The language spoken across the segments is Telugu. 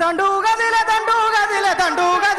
തണ്ടുകതിലെ തണ്ടുകതിലെ തണ്ടുക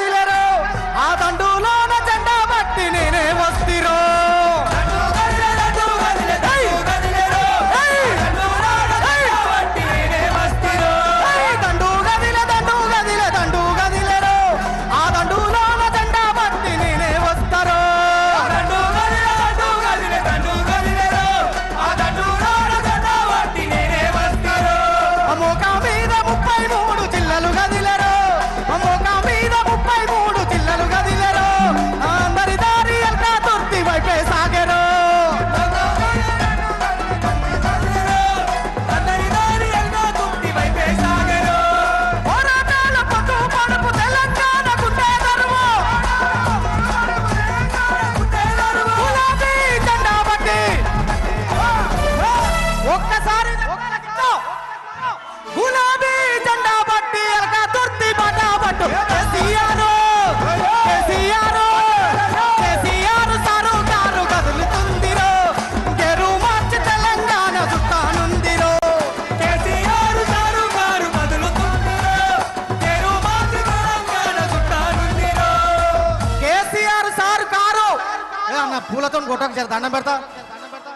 అన్న పూలతో కొట్టకు జర దండం పెడతా?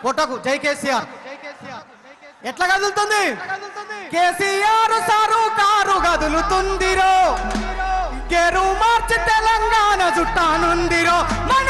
కొట్టకు జై కేసీఆర్. ఎట్లా కదులుతుంది? కేసీఆర్ సారు కారు కదులుతుందిరో. గెరు మార్చి తెలంగాణ చుట్టానుందిరో మన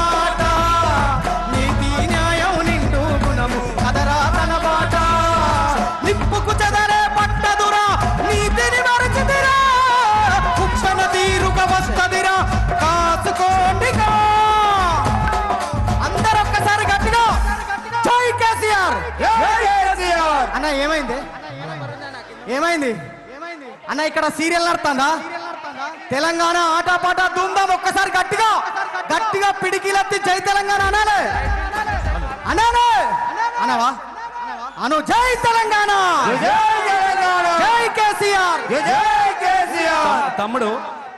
ఏమైంది? ఏమైంది? అన్న ఇక్కడ సీరియల్ నడుతుందా తెలంగాణ ఆటపాట దుందాం ఒక్కసారి గట్టిగా గట్టిగా పిడికిలెత్తి జై తెలంగాణ అనాలే. అనాలే. అనవా? అను జై తెలంగాణ. జై కేసీఆర్. తమ్ముడు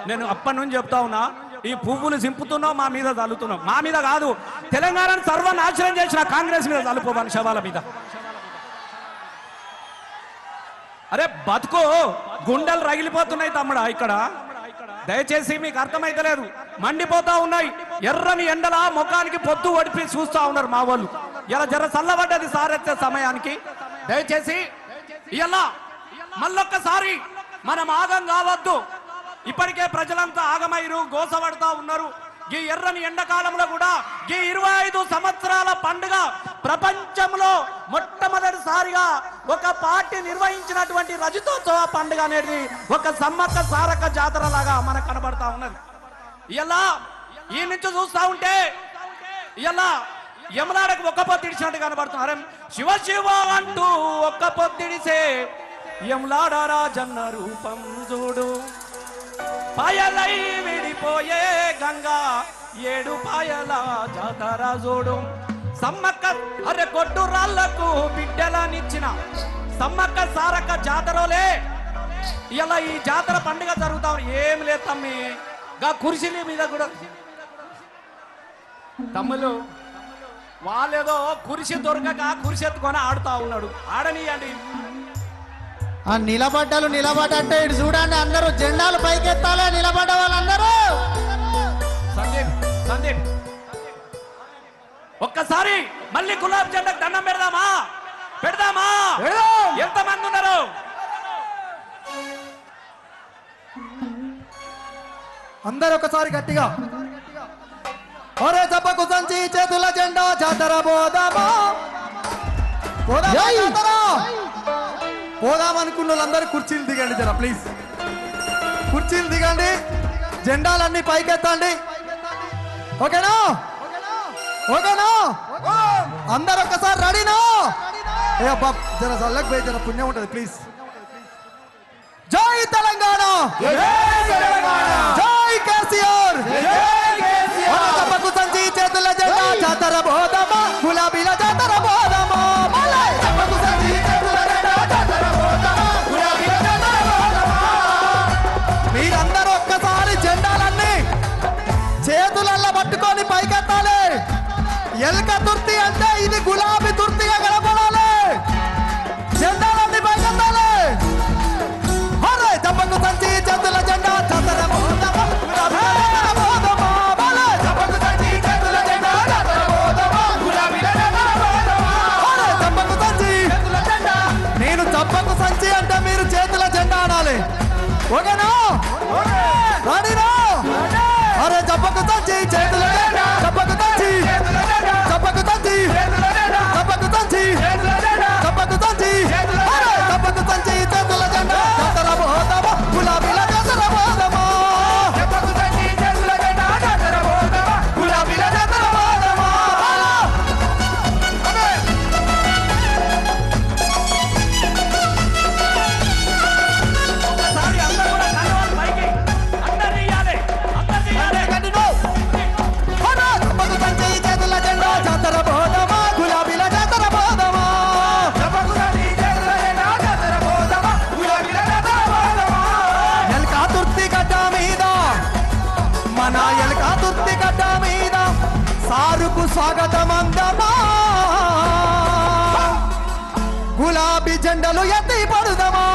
నేను అప్పటి నుంచి చెప్తా ఉన్నా ఈ పువ్వులు సింపుతున్నావు మా మీద చల్లుతున్నావు మా మీద కాదు తెలంగాణను సర్వనాశనం చేసిన కాంగ్రెస్ మీద చల్లుకోవాలి శవాల మీద. అరే బతుకు. గుండెలు రగిలిపోతున్నాయి తమ్ముడా ఇక్కడ. దయచేసి మీకు అర్థమైతలేదు. మండిపోతా ఉన్నాయి. ఎర్రని ఎండల ముఖానికి పొద్దు ఒడిపి చూస్తా ఉన్నారు మా వాళ్ళు. ఇలా జర చల్లబడ్డది సారెత్తే సమయానికి. దయచేసి ఇలా మళ్ళొక్కసారి మనం ఆగం కావద్దు. ఇప్పటికే ప్రజలంతా ఆగమైరు గోసపడతా ఉన్నారు. ఈ ఎర్రని ఎండాకాలంలో కూడా ఈ ఇరవై ఐదు సంవత్సరాల పండుగ ప్రపంచంలో మొట్టమొదటిసారిగా ఒక పార్టీ నిర్వహించినటువంటి రజతోత్సవ పండుగ అనేది ఒక సమ్మక్క సారక జాతర లాగా మనకు కనబడతా ఉన్నది. ఇలా ఈ నుంచి చూస్తా ఉంటే ఇలా యమునాడకు ఒక్క పొత్తిడిచినట్టు కనబడుతున్నారు. శివ శివ అంటూ ఒక్క పొత్తిడిసే యమలాడ రాజన్న రూపం చూడు. పాయలై విడిపోయే గంగా ఏడు పాయల జాతర చూడు. సమ్మక్క అరే కొట్టు రాళ్ళకు బిడ్డలనిచ్చిన సమ్మక్క సారక్క జాతరలే. ఇలా ఈ జాతర పండుగ జరుగుతాం. ఏం లేదు తమ్మి. గా కుర్చీల మీద కూడా. తమ్ములు వాళ్ళేదో కురిసి దొరకక కురిసి ఎత్తుకొని ఆడుతా ఉన్నాడు. ఆడనియండి. నిలబడ్డలు నిలబడ్డంటే ఇటు చూడండి అందరూ జెండాలు పైకెత్తాలే. నిలబడ్డ వాళ్ళందరూ ఒక్కసారి మళ్ళీ గులాబ్ జెండాకు దండం పెడదామా? పెడదామా? ఎంత మంది ఉన్నారు? అందరు ఒకసారి గట్టిగా. ఒరే సభకు సంచి చేతుల జెండా జాతర పోదామా? పోదాం అనుకున్న వాళ్ళందరూ కుర్చీలు దిగండి జర ప్లీజ్. కుర్చీలు దిగండి. జెండాలన్నీ పైకెత్తండి. ఓకేనా? ఓకేనా? అందరు ఒకసారి రెడీనా? ఏ అబ్బా జర చల్లకి పోయి జర పుణ్యం ఉంటుంది ప్లీజ్ జై తెలంగాణ! జై కేసీఆర్! చేతుల జాతర బోధమా గులాబీల జాతర బోధమా ఎండలు ఎత్తి పడుదమా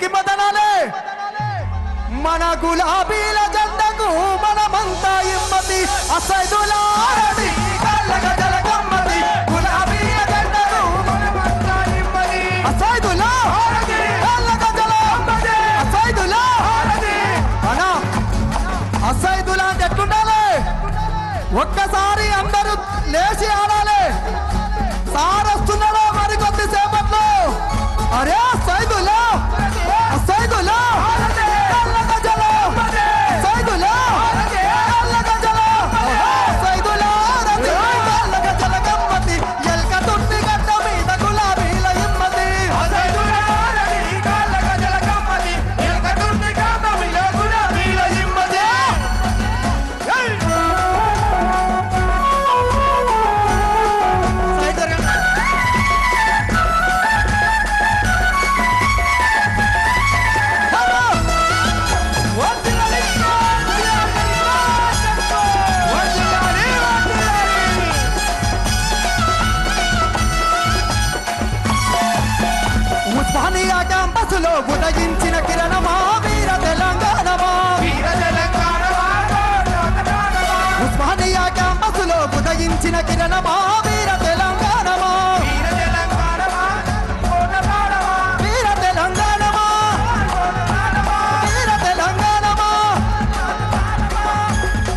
की बदनाले मना गुलाबी लगंदकू मना मंता इम्मती असैदुला